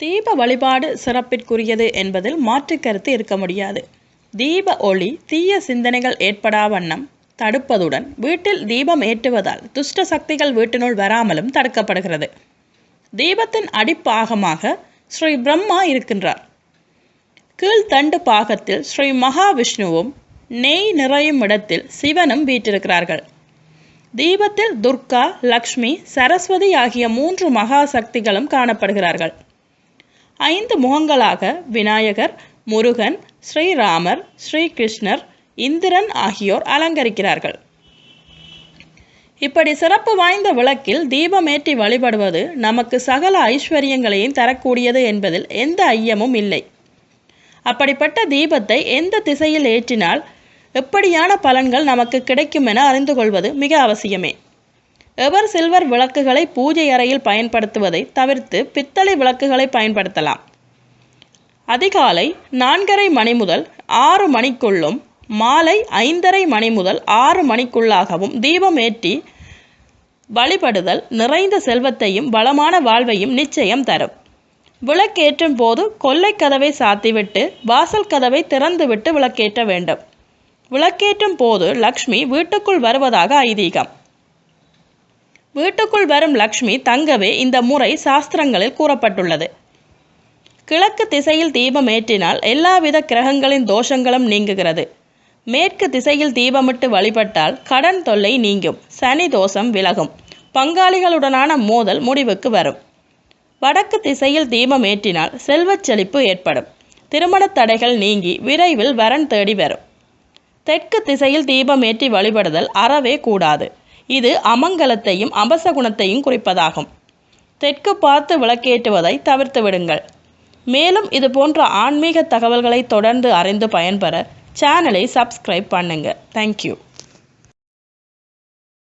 தீப வழிபாடு சிறப்பிற்குரியது என்பதில் மாற்று கருத்து இருக்க முடியாது. தீப ஒளி தீய சிந்தனைகள் ஏற்படா வண்ணம் தடுப்பதுடன் வீட்டில் தீபம் ஏற்றுவதால் துஷ்ட சக்திகள் வீட்டினுள் வராமலும் தடுக்கப்படுகிறது. தீபத்தின் அடிப்பாகமாக ஸ்ரீ பிரம்மா இருக்கின்றார். கீழ்த்தண்டு பாகத்தில் ஸ்ரீ மகாவிஷ்ணுவும் நெய் நிறையும் இடத்தில் சிவனும் வீற்றிருக்கிறார்கள். தீபத்தில் துர்கா லக்ஷ்மி சரஸ்வதி ஆகிய மூன்று மகா சக்திகளும் காணப்படுகிறார்கள். ஐந்து முகங்களாக விநாயகர் முருகன் ஸ்ரீராமர் ஸ்ரீகிருஷ்ணர் இந்திரன் ஆகியோர் அலங்கரிக்கிறார்கள். இப்படி சிறப்பு வாய்ந்த விளக்கில் தீபமேற்றி வழிபடுவது நமக்கு சகல ஐஸ்வர்யங்களையும் தரக்கூடியது என்பதில் எந்த ஐயமும் இல்லை. அப்படிப்பட்ட தீபத்தை எந்த திசையில் ஏற்றினால் எப்படியான பலன்கள் நமக்கு கிடைக்கும் என அறிந்து கொள்வது மிக அவசியமே. எவர் சில்வர் விளக்குகளை பூஜை அறையில் பயன்படுத்துவதை தவிர்த்து பித்தளை விளக்குகளை பயன்படுத்தலாம். அதிகாலை நான்கரை மணி முதல் ஆறு மணிக்குள்ளும் மாலை ஐந்தரை மணி முதல் ஆறு மணிக்குள்ளாகவும் தீபம் ஏற்றி வழிபடுதல் நிறைந்த செல்வத்தையும் வளமான வாழ்வையும் நிச்சயம் தரும். விளக்கேற்றும் போது கொல்லை கதவை சாத்திவிட்டு வாசல் கதவை திறந்துவிட்டு விளக்கேற்ற வேண்டும். விளக்கேற்றும் போது லக்ஷ்மி வீட்டுக்குள் வருவதாக ஐதீகம். வீட்டுக்குள் வரும் லக்ஷ்மி தங்கவே இந்த முறை சாஸ்திரங்களில் கூறப்பட்டுள்ளது. கிழக்கு திசையில் தீபம் ஏற்றினால் எல்லாவித கிரகங்களின் தோஷங்களும் நீங்குகிறது. மேற்கு திசையில் தீபமிட்டு வழிபட்டால் கடன் தொல்லை நீங்கும். சனி தோஷம் விலகும். பங்காளிகளுடனான மோதல் முடிவுக்கு வரும். வடக்கு திசையில் தீபம் ஏற்றினால் செல்வச் செழிப்பு ஏற்படும். திருமணத் தடைகள் நீங்கி விரைவில் வரன் தேடி வரும். தெற்கு திசையில் தீபம் ஏற்றி வழிபடுதல் அறவே கூடாது. இது அமங்கலத்தையும் அபசகுணத்தையும் குறிப்பதாகும். தெற்கு பார்த்து விளக்கேற்றுவதை தவிர்த்து விடுங்கள். மேலும் இது போன்ற ஆன்மீக தகவல்களை தொடர்ந்து அறிந்து பயன்பெற சேனலை சப்ஸ்கிரைப் பண்ணுங்கள் தேங்க்யூ